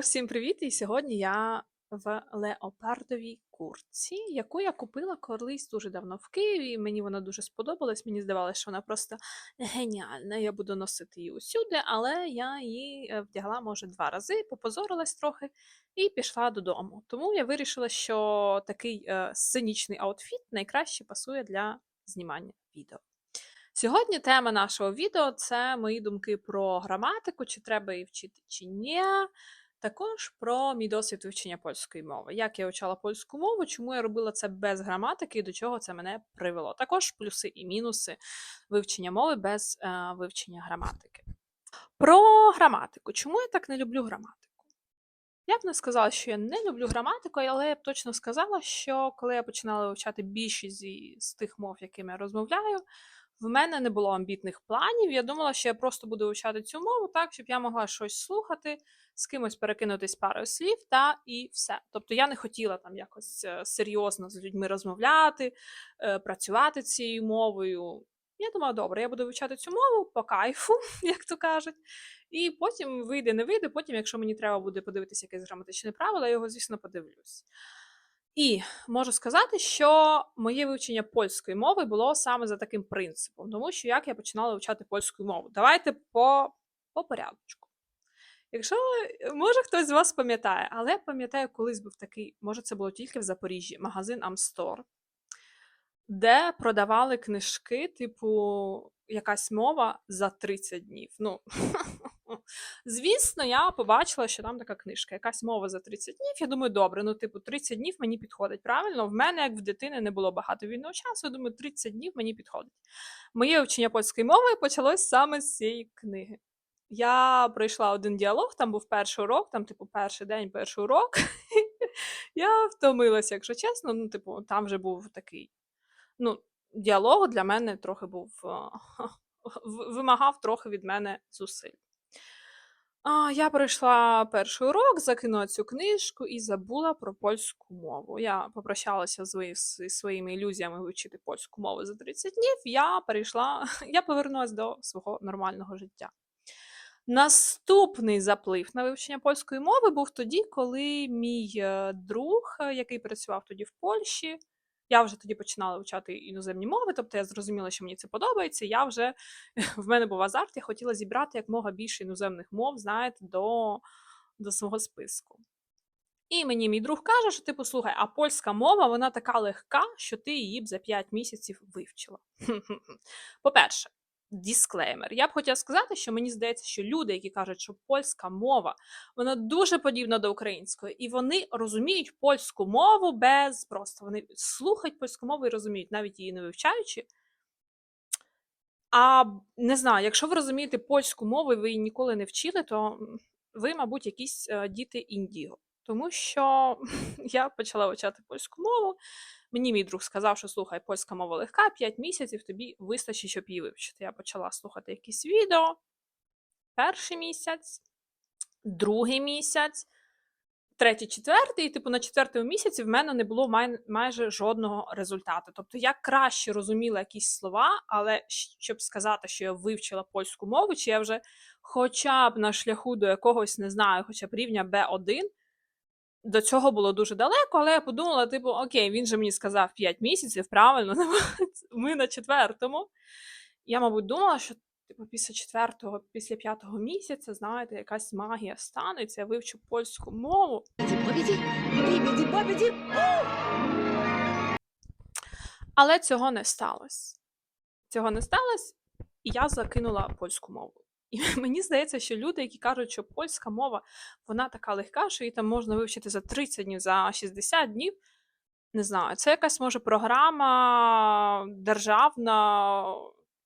всім привіт! І сьогодні я в леопардовій куртці, яку я купила колись дуже давно в Києві. Мені вона дуже сподобалась. Мені здавалося, що вона просто геніальна. Я буду носити її усюди, але я її е, вдягла, може, два рази, попозорилась трохи і пішла додому. Тому я вирішила, що такий е, сценічний аутфіт найкраще пасує для знімання відео. Сьогодні тема нашого відео це мої думки про граматику, чи треба її вчити, чи ні. Також про мій досвід вивчення польської мови. Як я вивчала польську мову, чому я робила це без граматики і до чого це мене привело. Також плюси і мінуси вивчення мови без е, вивчення граматики. Про граматику. Чому я так не люблю граматику? Я б не сказала, що я не люблю граматику, але я б точно сказала, що коли я починала вивчати більшість з тих мов, якими я розмовляю, в мене не було амбітних планів. Я думала, що я просто буду вивчати цю мову так, щоб я могла щось слухати, з кимось перекинутись парою слів та і все. Тобто я не хотіла там якось е, серйозно з людьми розмовляти, е, працювати цією мовою. Я думала, добре, я буду вивчати цю мову по кайфу, як то кажуть. І потім вийде, не вийде. Потім, якщо мені треба буде подивитися якесь граматичне правило, я його, звісно, подивлюсь. І можу сказати, що моє вивчення польської мови було саме за таким принципом, тому що як я починала вивчати польську мову. Давайте по, по порядочку. Якщо може хтось з вас пам'ятає, але я пам'ятаю, колись був такий, може, це було тільки в Запоріжжі, магазин Амстор, де продавали книжки, типу, якась мова за 30 днів. Ну, звісно, я побачила, що там така книжка, якась мова за 30 днів. Я думаю, добре, ну, типу, 30 днів мені підходить. Правильно, в мене, як в дитини, не було багато вільного часу. Я думаю, 30 днів мені підходить. Моє вчення польської мови почалось саме з цієї книги. Я пройшла один діалог, там був перший урок, там, типу, перший день, перший урок. Я втомилася, якщо чесно. Ну, типу, там вже був такий. Ну, діалог для мене трохи був. вимагав трохи від мене зусиль. Я пройшла перший урок, закинула цю книжку і забула про польську мову. Я попрощалася з своїми ілюзіями вивчити польську мову за 30 днів. Я перейшла, я повернулася до свого нормального життя. Наступний заплив на вивчення польської мови був тоді, коли мій е, друг, е, який працював тоді в Польщі, я вже тоді починала вивчати іноземні мови, тобто я зрозуміла, що мені це подобається. Я вже в мене був азарт, я хотіла зібрати якмога більше іноземних мов, знаєте, до, до свого списку. І мені мій друг каже, що типу, слухай, а польська мова вона така легка, що ти її б за 5 місяців вивчила. По-перше, дисклеймер. Я б хотіла сказати, що мені здається, що люди, які кажуть, що польська мова вона дуже подібна до української, і вони розуміють польську мову без просто вони слухають польську мову і розуміють, навіть її не вивчаючи. А не знаю, якщо ви розумієте польську мову і ви її ніколи не вчили, то ви, мабуть, якісь е, діти індіго. Тому що я почала вивчати польську мову. Мені мій друг сказав, що слухай, польська мова легка, 5 місяців тобі вистачить, щоб її вивчити. Я почала слухати якісь відео. Перший місяць, другий місяць, третій, четвертий, і типу на четвертому місяці в мене не було май- майже жодного результату. Тобто я краще розуміла якісь слова, але щоб сказати, що я вивчила польську мову, чи я вже хоча б на шляху до якогось, не знаю, хоча б рівня B1, до цього було дуже далеко, але я подумала: типу, окей, він же мені сказав 5 місяців, правильно, ми на четвертому. Я, мабуть, думала, що типу, після четвертого, після п'ятого місяця, знаєте, якась магія станеться, я вивчу польську мову. Але цього не сталося. Цього не сталося, і я закинула польську мову. І мені здається, що люди, які кажуть, що польська мова вона така легка, що її там можна вивчити за 30 днів, за 60 днів. Не знаю, це якась може програма державна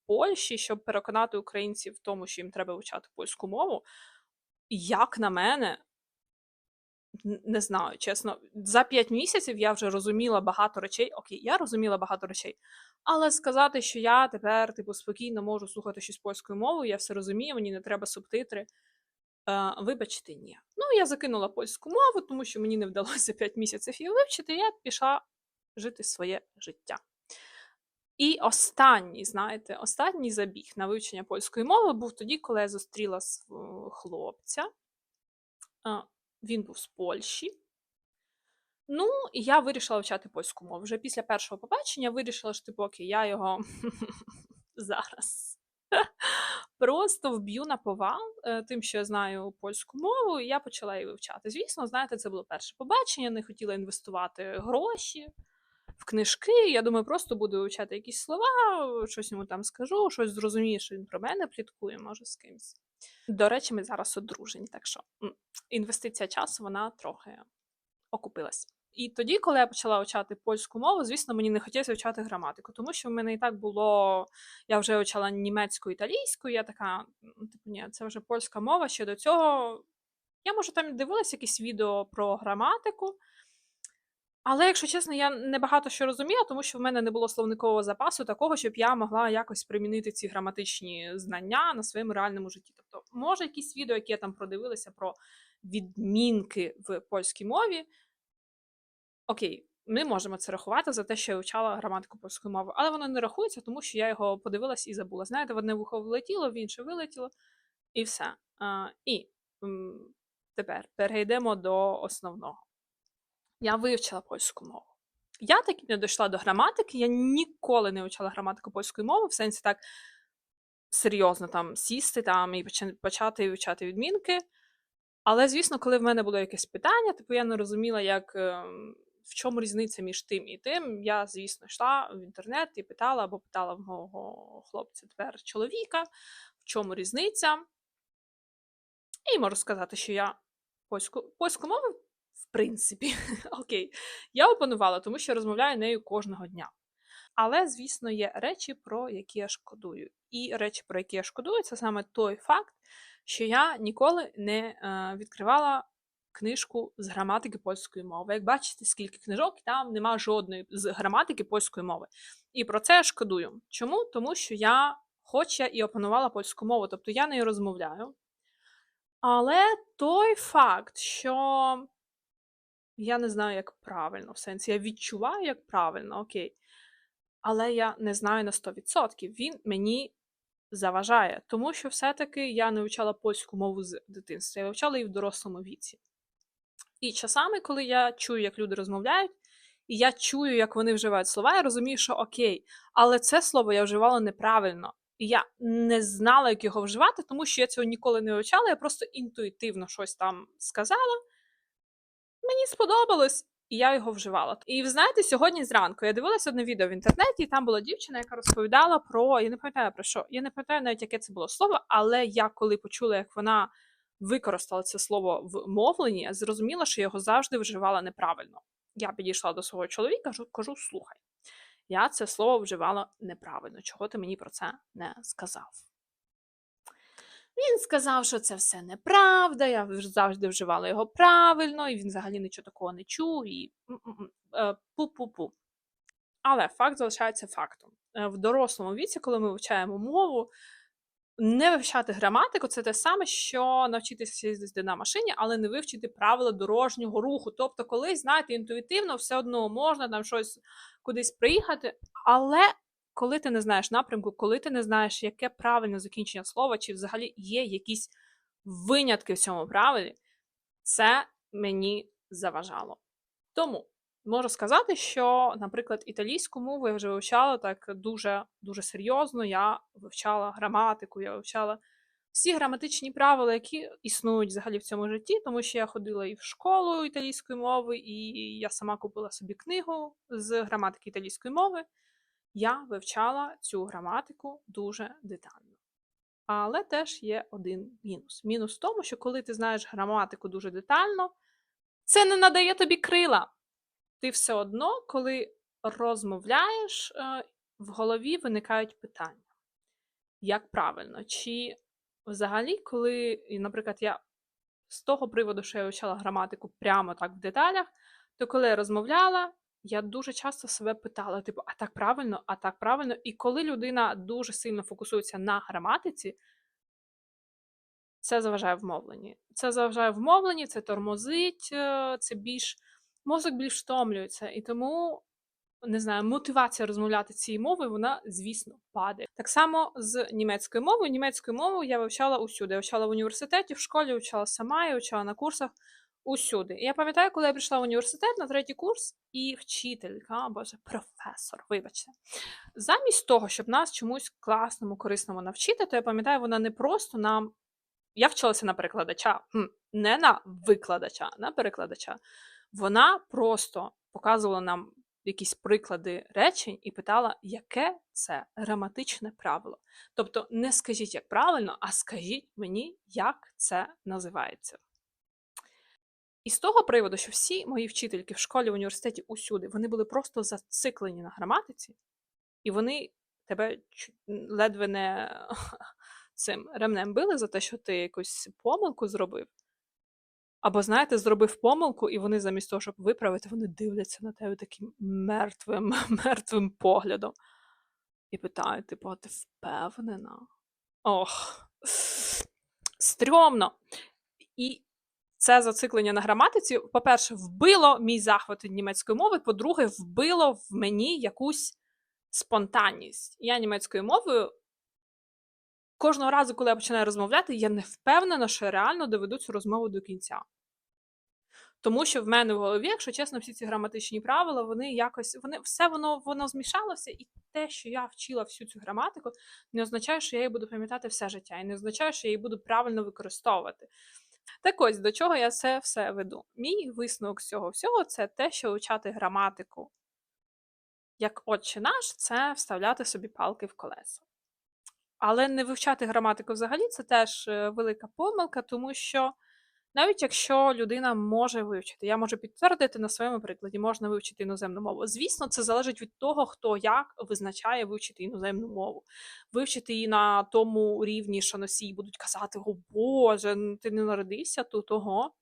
Польщі, щоб переконати українців в тому, що їм треба вивчати польську мову. Як на мене, не знаю, чесно, за 5 місяців я вже розуміла багато речей. Окей, я розуміла багато речей. Але сказати, що я тепер, типу, спокійно можу слухати щось польською мовою, я все розумію, мені не треба субтитри. Е, вибачте, ні. Ну, я закинула польську мову, тому що мені не вдалося 5 місяців її вивчити, і я пішла жити своє життя. І останній, знаєте, останній забіг на вивчення польської мови був тоді, коли я зустріла хлопця. Він був з Польщі. Ну, і я вирішила вивчати польську мову. Вже після першого побачення вирішила, що типу, окей, я його зараз просто вб'ю на повал е, тим, що я знаю польську мову, і я почала її вивчати. Звісно, знаєте, це було перше побачення, не хотіла інвестувати гроші в книжки. Я думаю, просто буду вивчати якісь слова, щось йому там скажу, щось зрозумію, що він про мене пліткує, може, з кимось. До речі, ми зараз одружені, так що інвестиція часу вона трохи окупилась. І тоді, коли я почала вивчати польську мову, звісно, мені не хотілося вивчати граматику, тому що в мене і так було. Я вже вивчала німецьку, італійську, я така, «Ну, типу, ні, це вже польська мова. Ще до цього я, може, там дивилася якісь відео про граматику. Але, якщо чесно, я не багато що розуміла, тому що в мене не було словникового запасу такого, щоб я могла якось примінити ці граматичні знання на своєму реальному житті. Тобто, може, якісь відео, які я там продивилася про відмінки в польській мові. Окей, ми можемо це рахувати за те, що я вивчала граматику польської мови, але воно не рахується, тому що я його подивилась і забула. Знаєте, в одне вухо влетіло, в інше вилетіло, і все. А, і м, тепер перейдемо до основного. Я вивчила польську мову. Я так і не дійшла до граматики, я ніколи не вивчала граматику польської мови, в сенсі так серйозно там сісти там і почати вивчати відмінки. Але, звісно, коли в мене було якесь питання, типу я не розуміла, як, ем, в чому різниця між тим і тим, я, звісно, йшла в інтернет і питала або питала в мого хлопця тепер чоловіка, в чому різниця. І можу сказати, що я польську, польську мову, в принципі, окей, я опанувала, тому що розмовляю нею кожного дня. Але, звісно, є речі, про які я шкодую. І речі, про які я шкодую, це саме той факт, що я ніколи не е, відкривала книжку з граматики польської мови. Як бачите, скільки книжок, там нема жодної з граматики польської мови. І про це я шкодую. Чому? Тому що я, хоч я і опанувала польську мову, тобто я нею розмовляю. Але той факт, що я не знаю, як правильно, в сенсі я відчуваю, як правильно, окей. Але я не знаю на 100%. Він мені заважає, тому що все-таки я не вивчала польську мову з дитинства, я вивчала її в дорослому віці. І часами, коли я чую, як люди розмовляють, і я чую, як вони вживають слова, я розумію, що окей, але це слово я вживала неправильно. І я не знала, як його вживати, тому що я цього ніколи не вивчала, я просто інтуїтивно щось там сказала. Мені сподобалось, і я його вживала. І ви знаєте, сьогодні зранку я дивилася одне відео в інтернеті, і там була дівчина, яка розповідала про. Я не пам'ятаю про що, я не пам'ятаю навіть, яке це було слово, але я коли почула, як вона використала це слово в мовленні, зрозуміла, що його завжди вживала неправильно. Я підійшла до свого чоловіка, кажу, кажу, слухай, я це слово вживала неправильно. Чого ти мені про це не сказав? Він сказав, що це все неправда, я завжди вживала його правильно, і він взагалі нічого такого не чув, і е, пу-пу-пу. Але факт залишається фактом. Е, В дорослому віці, коли ми вивчаємо мову, не вивчати граматику це те саме, що навчитися їздити на машині, але не вивчити правила дорожнього руху. Тобто, колись, знаєте, інтуїтивно все одно можна там щось кудись приїхати, але коли ти не знаєш напрямку, коли ти не знаєш, яке правильне закінчення слова, чи взагалі є якісь винятки в цьому правилі, це мені заважало. Тому можу сказати, що, наприклад, італійську мову я вже вивчала так дуже дуже серйозно. Я вивчала граматику, я вивчала всі граматичні правила, які існують взагалі в цьому житті, тому що я ходила і в школу італійської мови, і я сама купила собі книгу з граматики італійської мови. Я вивчала цю граматику дуже детально. Але теж є один мінус. Мінус в тому, що коли ти знаєш граматику дуже детально, це не надає тобі крила. Ти все одно, коли розмовляєш, е, в голові виникають питання. Як правильно? Чи взагалі, коли, наприклад, я з того приводу, що я вивчала граматику прямо так в деталях, то коли я розмовляла, я дуже часто себе питала: типу, а так правильно, а так правильно. І коли людина дуже сильно фокусується на граматиці, це заважає в мовленні. Це заважає в мовленні, це тормозить, е, це більш мозок більш втомлюється. І тому не знаю, мотивація розмовляти цією мовою, вона, звісно, падає. Так само з німецькою мовою. Німецькою мовою я вивчала усюди. Я вивчала в університеті, в школі, вивчала сама, я вивчала на курсах. усюди. І я пам'ятаю, коли я прийшла в університет на третій курс, і вчителька, боже, професор, вибачте, замість того, щоб нас чомусь класному, корисному навчити, то я пам'ятаю, вона не просто нам. Я вчилася на перекладача, не на викладача, на перекладача. Вона просто показувала нам якісь приклади речень і питала, яке це граматичне правило. Тобто, не скажіть, як правильно, а скажіть мені, як це називається. І з того приводу, що всі мої вчительки в школі, в університеті, усюди, вони були просто зациклені на граматиці, і вони тебе ледве не цим ремнем били за те, що ти якусь помилку зробив. Або, знаєте, зробив помилку, і вони замість того, щоб виправити, вони дивляться на тебе таким мертвим, мертвим поглядом. І питають, типу, а ти впевнена? Ох, стрьомно. І це зациклення на граматиці, по-перше, вбило мій захват від німецької мови, по-друге, вбило в мені якусь спонтанність. Я німецькою мовою кожного разу, коли я починаю розмовляти, я не впевнена, що реально доведу цю розмову до кінця. Тому що в мене в голові, якщо чесно, всі ці граматичні правила, вони якось, вони все воно воно змішалося, і те, що я вчила всю цю граматику, не означає, що я її буду пам'ятати все життя, і не означає, що я її буду правильно використовувати. Так ось до чого я це все веду. Мій висновок з цього всього це те, що вивчати граматику як отче наш, це вставляти собі палки в колеса. Але не вивчати граматику взагалі це теж е, велика помилка, тому що навіть якщо людина може вивчити, я можу підтвердити на своєму прикладі, можна вивчити іноземну мову. Звісно, це залежить від того, хто як визначає вивчити іноземну мову. Вивчити її на тому рівні, що носії будуть казати: О Боже, ну ти не народився тут, ого.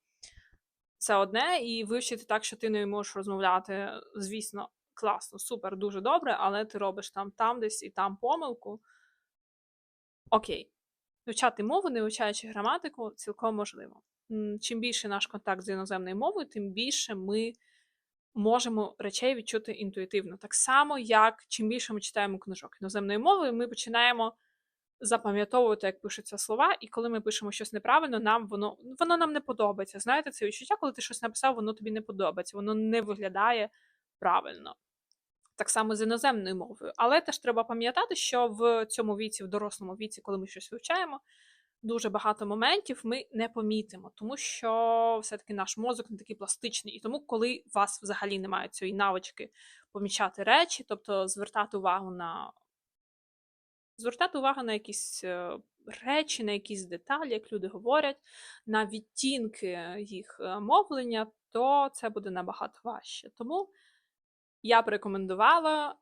Це одне, і вивчити так, що ти не можеш розмовляти, звісно, класно, супер, дуже добре, але ти робиш там, там десь і там помилку. Окей. Вивчати мову, не вивчаючи граматику, цілком можливо. Чим більше наш контакт з іноземною мовою, тим більше ми можемо речей відчути інтуїтивно. Так само, як чим більше ми читаємо книжок іноземною мовою, ми починаємо запам'ятовувати, як пишуться слова, і коли ми пишемо щось неправильно, нам воно, воно нам не подобається. Знаєте, це відчуття, коли ти щось написав, воно тобі не подобається, воно не виглядає правильно. Так само з іноземною мовою. Але теж треба пам'ятати, що в цьому віці, в дорослому віці, коли ми щось вивчаємо, дуже багато моментів ми не помітимо, тому що все-таки наш мозок не такий пластичний. І тому, коли у вас взагалі немає цієї навички помічати речі, тобто звертати увагу на звертати увагу на якісь е, речі, на якісь деталі, як люди говорять, на відтінки їх е, мовлення, то це буде набагато важче. Тому я б рекомендувала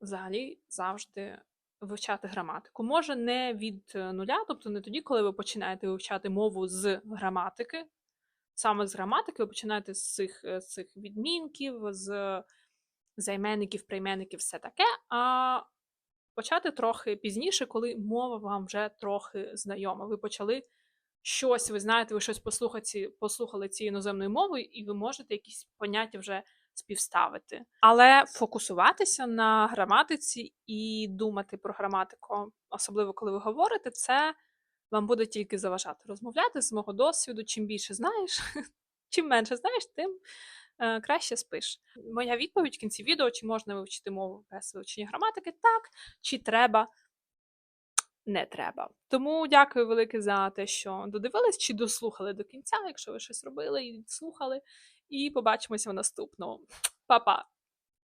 взагалі завжди вивчати граматику. Може, не від е, нуля, тобто не тоді, коли ви починаєте вивчати мову з граматики. Саме з граматики ви починаєте з цих, е, з цих відмінків, з займенників, прийменників, все таке. А почати трохи пізніше, коли мова вам вже трохи знайома. Ви почали щось, ви знаєте, ви щось послухати, послухали цією іноземною мовою, і ви можете якісь поняття вже співставити. Але фокусуватися на граматиці і думати про граматику, особливо коли ви говорите, це вам буде тільки заважати розмовляти з мого досвіду. Чим більше знаєш, чим менше знаєш, тим е, краще спиш. Моя відповідь в кінці відео: чи можна вивчити мову без вивчення граматики? Так, чи треба. Не треба. Тому дякую велике за те, що додивились чи дослухали до кінця, якщо ви щось робили і слухали. І побачимося в наступному. Па-па!